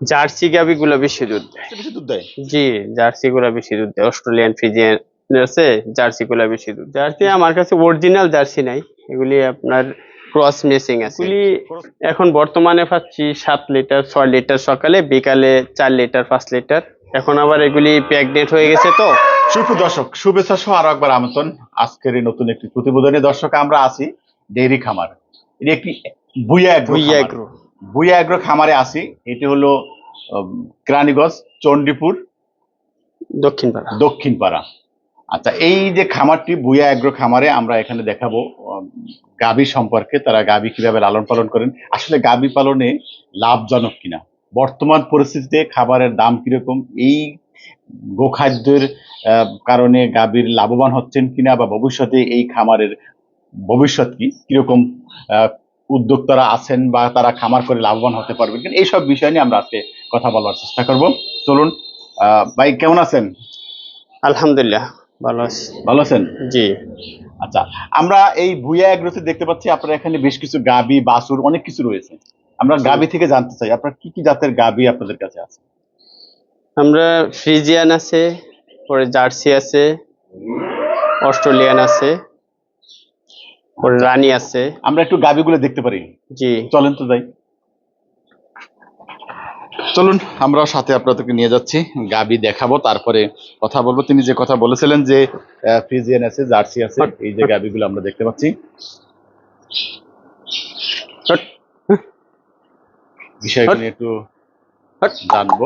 Jersey গাবি গুলো বেশি দুধ দেয়। বেশি দুধ দেয়? জি জার্সি গুলো বেশি দুধ দেয়। অস্ট্রেলিয়ান ফ্রিজিয়ান আছে জার্সি গুলো বেশি দুধ জার্সি আমার কাছে অরিজিনাল জার্সি নাই। এগুলি আপনার ক্রস মেসিং আছে। এগুলি এখন বর্তমানে পাচ্ছি সাত লিটার ছয় লিটার সকালে বিকালে চার লিটার পাঁচ লিটার। এখন আবার এগুলি প্রেগনেন্ট হয়ে গেছে তো। সুপ্র দর্শক শুভেচ্ছা সহ আরও একবার আমন্ত্রণ। আজকের এই নতুন একটি প্রতিবেদনে দর্শক আমরা আছি ডেইরি খামার। এটি একটি বুয়া এগ্রো ভুইয়া এগ্রো খামারে আছি। এটি হলো কেরানীগঞ্জ চণ্ডীপুর দক্ষিণ পাড়া দক্ষিণ পাড়া আচ্ছা এই যে খামারটি বুয়া এগ্রো খামারে আমরা এখানে দেখাবো গাভী সম্পর্কে তারা গাবি কীভাবে লালন পালন করেন। আসলে গাভী পালনে লাভজনক কিনা? বর্তমান পরিস্থিতিতে খাবারের দাম কীরকম? এই গোখাদ্যের কারণে গাভীর লাভবান হচ্ছেন কিনা বা ভবিষ্যতে এই খামারের ভবিষ্যৎ কি? কীরকম আহ, উদ্যোক্তারা আছেন বা তারা খামার করে লাভবান হতে পারবেন। কিন্তু এইসব বিষয় নিয়ে আমরা আজকে কথা বলার চেষ্টা করব। চলুন ভাই কেমন আছেন? আলহামদুলিল্লাহ ভালো আছি। ভালো আছেন? জি। আচ্ছা আমরা এই ভুয়া এগ্রোতে দেখতে পাচ্ছি আপনার এখানে বেশ কিছু গাবি বাছুর অনেক কিছু রয়েছে। আমরা গাবি থেকে জানতে চাই আপনার কি কি জাতের গাবি আপনাদের কাছে আছে? আমরা ফ্রিজিয়ান আছে পরে জার্সি আছে অস্ট্রেলিয়ান আছে। রানী আছে। আমরা একটু গাবিগুলো দেখতে পারি। জি। চলেন তো যাই। চলুন আমরা সাথে আপনাদেরকে নিয়ে যাচ্ছি। গাবি দেখাবো তারপরে কথা বলব। তিনি যে কথা বলেছিলেন যে আহ, ফ্রিজিয়ান আছে জার্সি আছে এই যে গাবিগুলো আমরা দেখতে পাচ্ছি। বিষয়গুলো নিয়ে একটু জানব।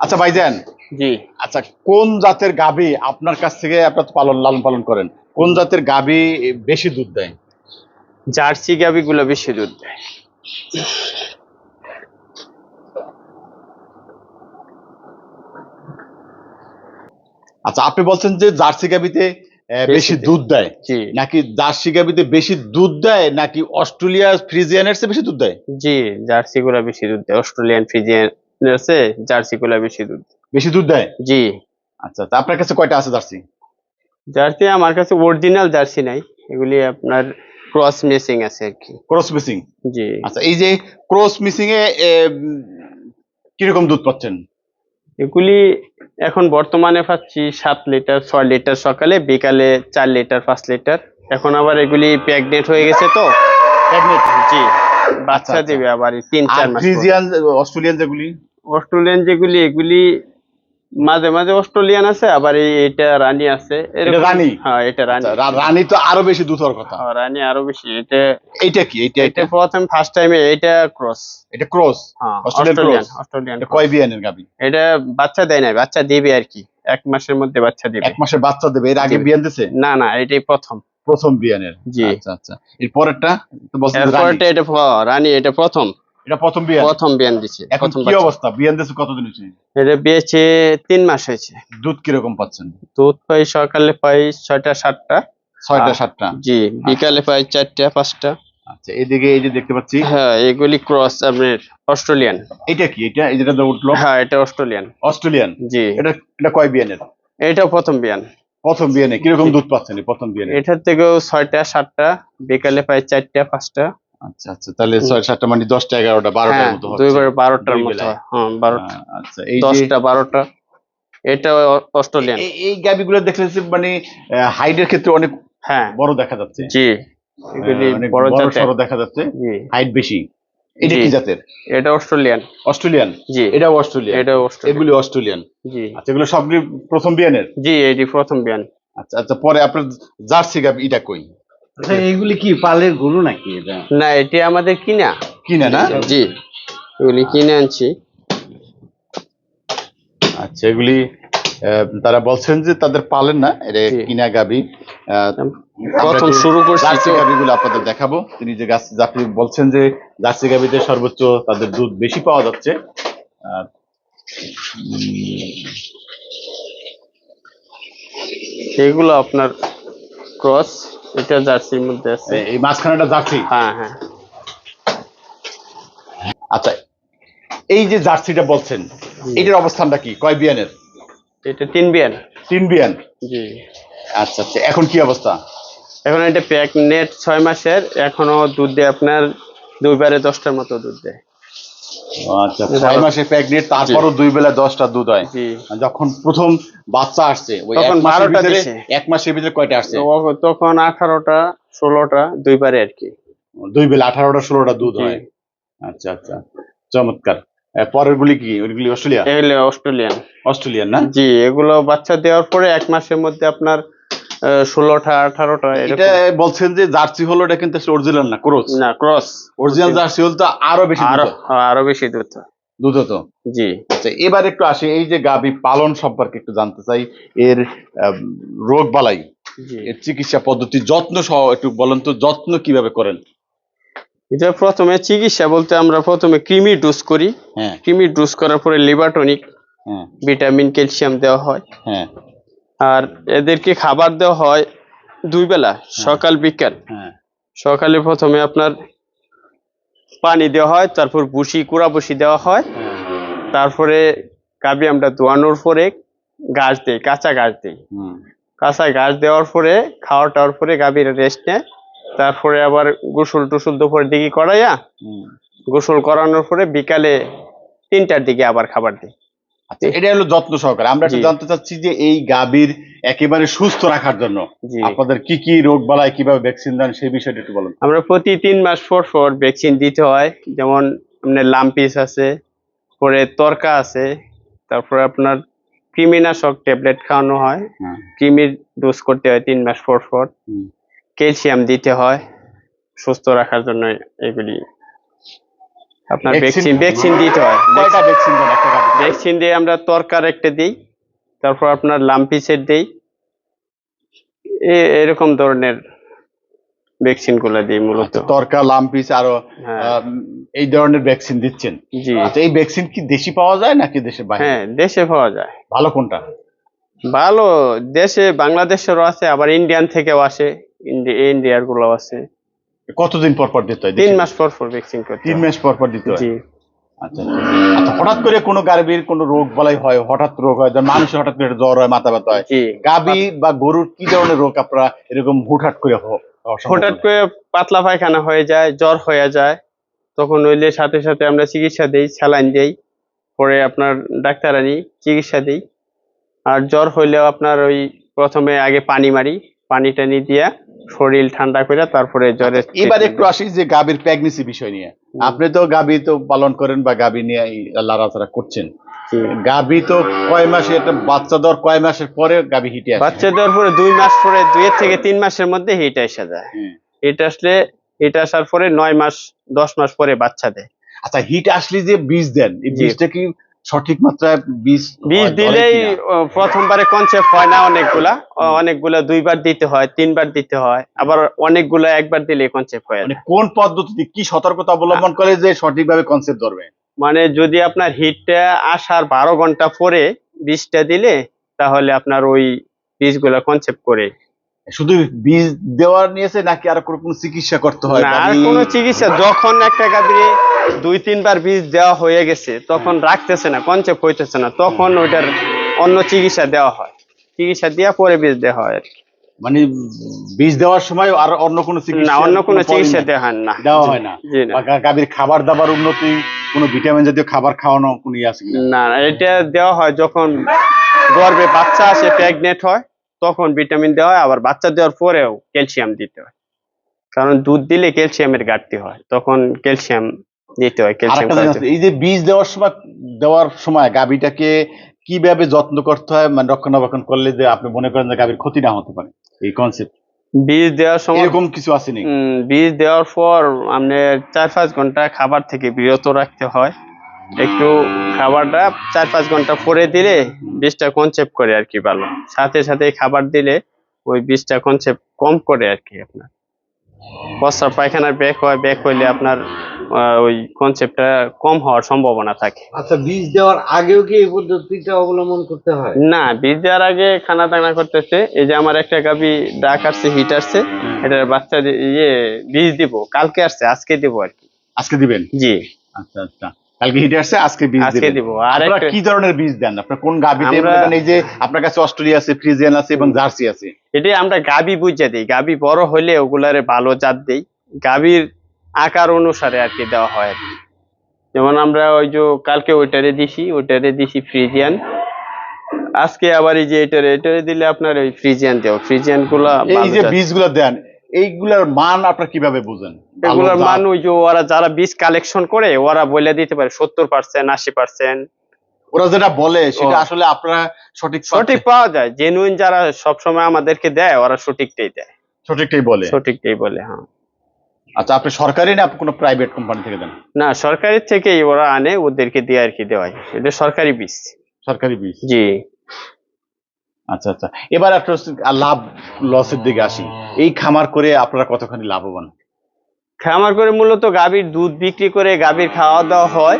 আচ্ছা ভাইজান। জি। আচ্ছা কোন জাতের গাভী আপনার কাছ থেকে আপনার পালন লালন পালন করেন? কোন জাতের গাভী বেশি দুধ দেয়? জার্সি গাবি গুলো বেশি দুধ দেয়। আচ্ছা আপনি বলছেন যে জার্সি গাভীতে আহ, বেশি দুধ দেয়। জি। নাকি জার্সি গাভীতে বেশি দুধ দেয় নাকি অস্ট্রেলিয়া ফ্রিজিয়ানের চেয়ে বেশি দুধ দেয়? জি জার্সি গুলা বেশি দুধ দেয়। অস্ট্রেলিয়ান ফ্রিজিয়ান আছে জার্সি গুলা বেশি দুধ বেশি দুধ দেয়? জি। আচ্ছা তা আপনার কাছে কয়টা আছে জার্সি? জার্সি আমার কাছে অরিজিনাল জার্সি নাই। এগুলি আপনার ক্রস মেসিং আছে আর কি। ক্রস মিসিং জি। আচ্ছা এই যে ক্রস মিসিং এ কীরকম দুধ পাচ্ছেন? এগুলি এখন বর্তমানে পাচ্ছি সাত লিটার ছয় লিটার সকালে বিকালে চার লিটার পাঁচ লিটার। এখন আবার এগুলি প্রেগনেন্ট হয়ে গেছে তো। জি বাচ্চা আচ্ছা। দেবে আবার তিন চার মাস অস্ট্রেলিয়ান যেগুলি? অস্ট্রেলিয়ান যেগুলি এগুলি মাঝে মাঝে অস্ট্রেলিয়ান আছে আবার এটা রানী আছে। রানী? হ্যাঁ এটা রানী। আচ্ছা, রানী তো আরও বেশি দুধ হওয়ার কথা। হ্যাঁ, রানী আরও বেশি। এটা এইটা কি? এটা এটা প্রথম ফার্স্ট টাইমে এটা ক্রস এটা ক্রস হ্যাঁ অস্ট্রেলিয়ান অস্ট্রেলিয়ান এটা কয় বিয়ানের গাবি? এটা বাচ্চা দেয় না বাচ্চা দিবে আর কি। এক মাসের মধ্যে বাচ্চা দেবে। এক মাসের বাচ্চা দেবে এর আগে। বিয়ান দিছে? না না এটাই প্রথম। প্রথম বিয়ানের? জি। আচ্ছা আচ্ছা। এর পরেরটা? তো বলছেন রানী। এটা প- রানী এটা প্রথম। এটা প্রথম বিয়ান প্রথম বিয়ান দিছে এখন কি অবস্থা? বিয়ান দিছে কতদিন হয়েছে এটা বিয়েছে তিন মাস হয়েছে। দুধ কীরকম পাচ্ছেন? দুধ পাই সকালে পাই ছয়টা সাতটা। ছয়টা সাতটা? জি বিকালে পাই চারটা পাঁচটা। আচ্ছা এদিকে এই যে দেখতে পাচ্ছি। হ্যাঁ এগুলি ক্রস আপনার অস্ট্রেলিয়ান। এটা কি? এটা এই যেটা উঠল হ্যাঁ এটা অস্ট্রেলিয়ান। অস্ট্রেলিয়ান? জি। এটা এটা কয় বিয়ানের এটা প্রথম বিয়ান প্রথম বিয়ানে কীরকম দুধ পাচ্ছেন প্রথম বিয়ানে এটার থেকেও ছয়টা সাতটা বিকালে পাই চারটা পাঁচটা। আচ্ছা আচ্ছা তাহলে ছয় সাতটা মানে দশটা এগারোটা বারোটার হ্যাঁ মতো দুই করে বারোটার মতো হ্যাঁ। বারোটা আচ্ছা এই দশটা বারোটা। এটা অস্ট্রেলিয়ান। এই- গাবিগুলো দেখলে মানে হাইটের ক্ষেত্রে অনেক হ্যাঁ। বড় দেখা যাচ্ছে। জি। বড় বড় সড়ো দেখা যাচ্ছে। হাইট বেশি। এটা জি। কি জাতের? এটা অস্ট্রেলিয়ান। জি। অস্ট্রেলিয়ান? এটাও অস্ট্রেলিয়ান। এটা এগুলি অস্ট্রেলিয়ান? জি। আচ্ছা এগুলো সবগুলি প্রথম বিয়ানের? জি এটি প্রথম বিয়ান। আচ্ছা আচ্ছা পরে আপনার জার্সি গাবি এটা কই? আচ্ছা এইগুলি কি পালের গরু নাকি এটা? না এটি আমাদের কিনা। কিনে না? জি। এগুলি কিনে আনছি। আচ্ছা এগুলি তারা বলছেন যে তাদের পালেন না এটা। কিনা গাবি প্রথম শুরু করছি জার্সি। গাবিগুলো আপনাদের দেখাবো। তিনি যে গাছ আপনি বলছেন যে জার্সি গাবিতে সর্বোচ্চ তাদের দুধ বেশি পাওয়া যাচ্ছে। আর, এগুলো আপনার ক্রস। এটা জার্সির মধ্যে আছে। এই- মাঝখানেটা জার্সি? হ্যাঁ হ্যাঁ। আচ্ছা এই যে জার্সিটা বলছেন এটার অবস্থানটা কি? কয় বিয়ানের? এটা তিন বিয়ান। তিন বিয়ান? জি। আচ্ছা আচ্ছা। এখন কি অবস্থা? এখন এটা প্যাক নেট ছয় মাসের এখনও দুধ দেয় আপনার দুইবারে দশটার মতো দুধ দেয়। আচ্ছা ছয় মাসে প্রেগনেন্ট তারপরও দুই বেলা দশটা দুধ হয়। যখন প্রথম বাচ্চা আসছে ওই তখন এক মাসের ভিতরে কয়টা আসছে? তখন আঠারোটা ষোলোটা দুইবারে আর কি। দুই বেলা আঠারোটা ষোলোটা দুধ হয়। আচ্ছা আচ্ছা চমৎকার। পরের গুলি কি? ওইগুলি অস্ট্রেলিয়া? অস্ট্রেলিয়ান। অস্ট্রেলিয়ান না? জি এগুলো বাচ্চা দেওয়ার পরে এক মাসের মধ্যে আপনার ষোলোটা আঠারোটা এটা বলছেন যে জার্সি হলো এটা কিন্তু অরিজিনাল না ক্রোস না ক্রস অরিজিনাল জার্সি হল তো আরও বেশি আরও আরও বেশি দুধ। হয়। দুধ হতো জি। আচ্ছা এবার একটু আসি এই যে গাবি পালন সম্পর্কে একটু জানতে চাই এর রোগ বালাই এর চিকিৎসা পদ্ধতি যত্ন সহ একটু বলেন তো যত্ন কীভাবে করেন? এটা প্রথমে চিকিৎসা বলতে আমরা প্রথমে কৃমি ডোজ করি। হ্যাঁ। কৃমি ডোজ করার পরে লিভারটনিক হ্যাঁ। ভিটামিন ক্যালসিয়াম দেওয়া হয়। হ্যাঁ। আর এদেরকে খাবার দেওয়া হয় দুই বেলা সকাল বিকাল। হ্যাঁ। সকালে প্রথমে আপনার পানি দেওয়া হয় তারপর ভুসি কুড়া ভুসি দেওয়া হয়। তারপরে গাবি আমরা ধোয়ানোর পরে গাছ দেই কাঁচা গাছ দেই। হুম। কাঁচা গাছ দেওয়ার পরে খাওয়া টাওয়ার পরে গাভীর রেস্ট নেয়। তারপরে আবার গোসল টুসল দুপুরের দিকে করাইয়া গোসল করানোর পরে বিকালে তিনটার দিকে আবার খাবার দিই। আচ্ছা এটা হলো যত্ন সহকারে। আমরা একটু জানতে চাচ্ছি যে এই গাভীর একেবারে সুস্থ রাখার জন্য আপনাদের কি কি রোগ বালাই কীভাবে ভ্যাকসিন দেন সেই বিষয়টা একটু বলুন। আমরা প্রতি তিন মাস পর পর ভ্যাকসিন দিতে হয়। যেমন আপনার লাম্পিস আছে পরে তরকা আছে তারপরে আপনার কৃমিনাশক ট্যাবলেট খাওয়ানো হয়। হ্যাঁ। কৃমির ডোজ করতে হয় তিন মাস পর পর। ক্যালসিয়াম দিতে হয় সুস্থ রাখার জন্য এগুলি। আপনার ভ্যাকসিন ভ্যাকসিন দিতে হয়। কয়টা ভ্যাকসিন দেন? একটা গাভীতে? ভ্যাকসিন দিয়ে আমরা তরকার একটা দিই তারপর আপনার লাম্পিসের দিই। এরকম ধরনের ভ্যাকসিনগুলা দিই মূলত। আচ্ছা, তরকা লাম্পিস আরও হ্যাঁ। এই ধরনের ভ্যাকসিন দিচ্ছেন। জি। আচ্ছা এই ভ্যাকসিন কি দেশি পাওয়া যায় নাকি দেশের বাইরে? হ্যাঁ দেশে পাওয়া যায়। ভালো কোনটা? ভালো দেশে বাংলাদেশেরও আছে আবার ইন্ডিয়ান থেকেও আসে ইন্ডি- ইন্ডিয়ারগুলো আছে। কতদিন পর পর দিতে হয়? তিন মাস পর পর ভ্যাকসিন করতে তিন মাস পর পর দিতে হয়? জি। আচ্ছা। আচ্ছা হঠাৎ করে কোনো গার্বির কোনো রোগ বলাই হয় হঠাৎ রোগ হয় যেমন মানুষের হঠাৎ করে জ্বর হয় মাথা ব্যথা হয় গাবি বা গরুর কি ধরনের রোগ আপনারা এরকম হুটহাট করে? হঠাৎ করে পাতলা পায়খানা হয়ে যায় জ্বর হয়ে যায় তখন হইলে সাথে সাথে আমরা চিকিৎসা দেই স্যালাইন দেই পরে আপনার ডাক্তার আনি চিকিৎসা দিই। আর জ্বর হইলেও আপনার ওই প্রথমে আগে পানি মারি পানি টানি দিয়া শরীর ঠান্ডা করে তারপরে জ্বরের এবার একটু আসি যে গাবির প্রেগনেন্সি বিষয় নিয়ে। আপনি তো গাবি তো পালন করেন বা গাবি নিয়ে লড়াচড়া করছেন। গাবি তো কয় মাসে একটা বাচ্চা দেওয়ার কয় মাসের পরে গাবি হিটে আসে? বাচ্চা দেওয়ার পরে দুই মাস পরে দুই থেকে তিন মাসের মধ্যে হিট এসে যায়। হুম। হিট আসলে হিট আসার পরে নয় মাস দশ মাস পরে বাচ্চা দেয়। আচ্ছা হিট আসলে যে বীজ দেন এই বীজটা কি সঠিক মাত্রায় বীজ বীজ দিলেই প্রথমবারে কনসেপ্ট হয় না অনেকগুলা। অনেকগুলা দুইবার দিতে হয় তিনবার দিতে হয়। আবার অনেকগুলা একবার দিলে কনসেপ্ট হয় মানে কোন পদ্ধতিতে কি সতর্কতা অবলম্বন করে যে সঠিকভাবে কনসেপ্ট ধরবে? মানে যদি আপনার হিটটা আসার বারো ঘণ্টা পরে বীজটা দিলে তাহলে আপনার ওই বীজগুলা কনসেপ্ট করে শুধু বীজ দেওয়ার নিয়েছে নাকি আর কোনো চিকিৎসা করতে হয় না আর কোনো চিকিৎসা যখন একটা গাভীরে দুই তিনবার বীজ দেওয়া হয়ে গেছে তখন রাখতেছে না কনসেপ্ট হইতেছে না তখন ওইটার অন্য চিকিৎসা দেওয়া হয়। চিকিৎসা দেওয়া পরে বীজ দেওয়া হয় আর কি। মানে বীজ দেওয়ার সময় আর অন্য কোনো চিকিৎসা না অন্য কোনো চিকিৎসা দেওয়া হয় না। দেওয়া হয় না? গাভীর খাবার দাবার উন্নতি কোনো ভিটামিন জাতীয় খাবার খাওয়ানো কোনো ইয়ে আছে না না, এটা দেওয়া হয় যখন গর্ভে বাচ্চা আসে প্রেগনেন্ট হয় তখন ভিটামিন দেওয়া হয় আবার বাচ্চা দেওয়ার পরেও ক্যালসিয়াম দিতে হয়। কারণ দুধ দিলে ক্যালসিয়ামের ঘাটতি হয় তখন ক্যালসিয়াম দিতে হয় ক্যালসিয়াম এই যে বীজ দেওয়ার সময় দেওয়ার সময় গাভীটাকে কীভাবে যত্ন করতে হয় মানে রক্ষণাবেক্ষণ করলে যে আপনি মনে করেন যে গাভীর ক্ষতি না হতে পারে এই কনসেপ্ট বীজ দেওয়ার সময় এরকম কিছু আসেনি বীজ দেওয়ার পর আপনি চার পাঁচ ঘণ্টা খাবার থেকে বিরত রাখতে হয়। একটু খাবারটা চার পাঁচ ঘণ্টা পরে দিলে বীজটা কনসেপ্ট করে আর কি ভালো। সাথে সাথে খাবার দিলে ওই বীজটা কনসেপ্ট কম করে আর কি আপনার। প্রস্রাব পায়খানার ব্যাক হয় ব্যাক হইলে আপনার ওই কনসেপ্টটা কম হওয়ার সম্ভাবনা থাকে। আচ্ছা বীজ দেওয়ার আগেও কি এই পদ্ধতিটা অবলম্বন করতে হয়? না বীজ দেওয়ার আগে খানা দানা করতেছে। এই যে আমার একটা গাবি ডাক আসছে হিট আসছে এটার বাচ্চা ইয়ে বীজ দিব কালকে আসছে আজকে দিব আর কি। আজকে দিবেন? জি। আচ্ছা আচ্ছা। কালকে হিটে আসছে আজকে বীজ আজকে দিব। আর কি ধরনের বীজ দেন? আপনার কোন গাভীতে আমরা- করেন এই যে আপনার কাছে অস্ট্রেলিয়া আছে ফ্রিজিয়ান আছে এবং জার্সি আছে। এটাই আমরা গাবি বুঝে দিই। গাবি বড় হলে ওগুলারে ভালো জাত দেই। গাবির আকার অনুসারে আর কি দেওয়া হয় আর কি। যেমন আমরা ওই যে কালকে ওইটারে দিছি ওইটারে দিছি ফ্রিজিয়ান। আজকে আবার এই যে এটারে এটারে দিলে আপনার ওই ফ্রিজিয়ান দেও ফ্রিজিয়ানগুলা এই যে। বীজগুলো দেন এইগুলার মান আপনারা কীভাবে বুঝেন? এগুলোর? মান ওই যে ওরা যারা বীজ কালেকশন করে ওরা বলে দিতে পারে সত্তর পার্সেন্ট আশি পার্সেন্ট ওরা যেটা বলে সেটা আসলে আপনারা সঠিক সঠিক পাওয়া যায়। জেনুইন যারা সবসময় আমাদেরকে দেয় ওরা সঠিকটাই দেয়। সঠিকটাই বলে। সঠিকটাই বলে হ্যাঁ। আচ্ছা আপনি সরকারি না কোনো প্রাইভেট কোম্পানি থেকে দেন? না সরকারি থেকেই ওরা আনে ওদেরকে দিয়ে আর কি দেওয়ায় এটা সরকারি বীজ। সরকারি বীজ? জি। আচ্ছা আচ্ছা। এবার একটা হচ্ছে লাভ লসের দিকে আসি। এই খামার করে আপনারা কতখানি লাভবান? খামার করে মূলত গাভীর দুধ বিক্রি করে গাভীর খাওয়া দাওয়া হয়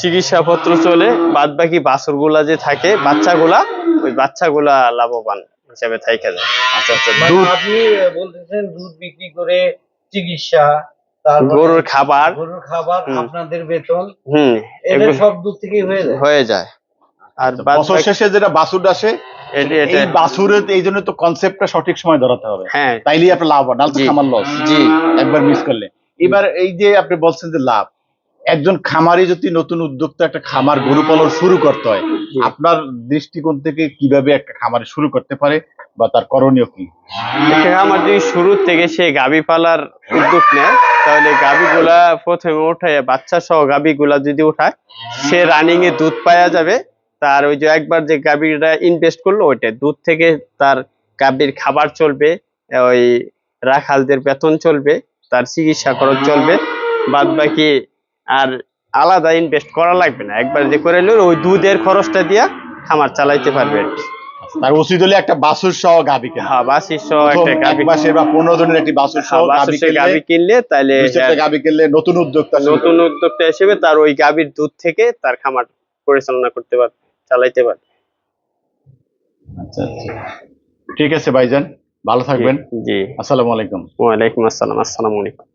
চিকিৎসাপত্র চলে বাদ বাকি বাছুরগুলা যে থাকে বাচ্চাগুলা ওই বাচ্চাগুলা লাভবান হিসাবে থাইকা যায় আচ্ছা। আচ্ছা আপনি বলতেছেন দুধ বিক্রি করে চিকিৎসা তারপরে গরুর খাবার। গরুর খাবার আপনাদের বেতন হুম এগুলো সব দুধ থেকেই হয়ে যায়। হয়ে যায়। আর বাদ বছর শেষে যেটা বাছুর আসে এই বাছুরের এই জন্য তো কনসেপ্টটা সঠিক সময় ধরাতে হবে। হ্যাঁ। তাইলেই আপনার লাভ হয় নাহলে তো খামার লস জি। একবার মিস করলে। এবার এই যে আপনি বলছেন যে লাভ একজন খামারি যদি নতুন উদ্যোক্তা একটা খামার গরু পালন শুরু করতে হয় আপনার দৃষ্টিকোণ থেকে কীভাবে একটা খামারে শুরু করতে পারে বা তার করণীয় কি? আমার যদি শুরু থেকে সে গাভী পালার উদ্যোগ নেয় তাহলে গাভীগুলা প্রথমে উঠায় বাচ্চা সহ গাভীগুলা যদি উঠায় সে রানিং এ দুধ পাওয়া যাবে তার ওই যে একবার যে গাভীটা ইনভেস্ট করল ওইটা দুধ থেকে তার গাভীর খাবার চলবে ওই রাখালদের বেতন চলবে তার চিকিৎসা খরচ চলবে বাদ বাকি আর আলাদা ইনভেস্ট করা লাগবে না। একবার যে করে নিল ওই দুধের খরচটা দিয়া খামার চালাইতে পারবে তার উচিত হলে একটা বাছুর সহ গাবি কেনা। হ্যাঁ বাসি সহ একটা গাভী বা পনেরো দিনের একটি বাছুর সহ গাবি কিনলে গাভী কিনলে তাহলে দুই চারটা গাবি কিনলে নতুন উদ্যোক্তা নতুন উদ্যোক্তা হিসেবে তার ওই গাভীর দুধ থেকে তার খামার পরিচালনা করতে পারবে। চালাইতে পারবে আচ্ছা আচ্ছা। ঠিক আছে ভাইজান ভালো থাকবেন। জি। আসসালামু আলাইকুম। ওয়ালাইকুম আসসালাম আসসালামু আলাইকুম।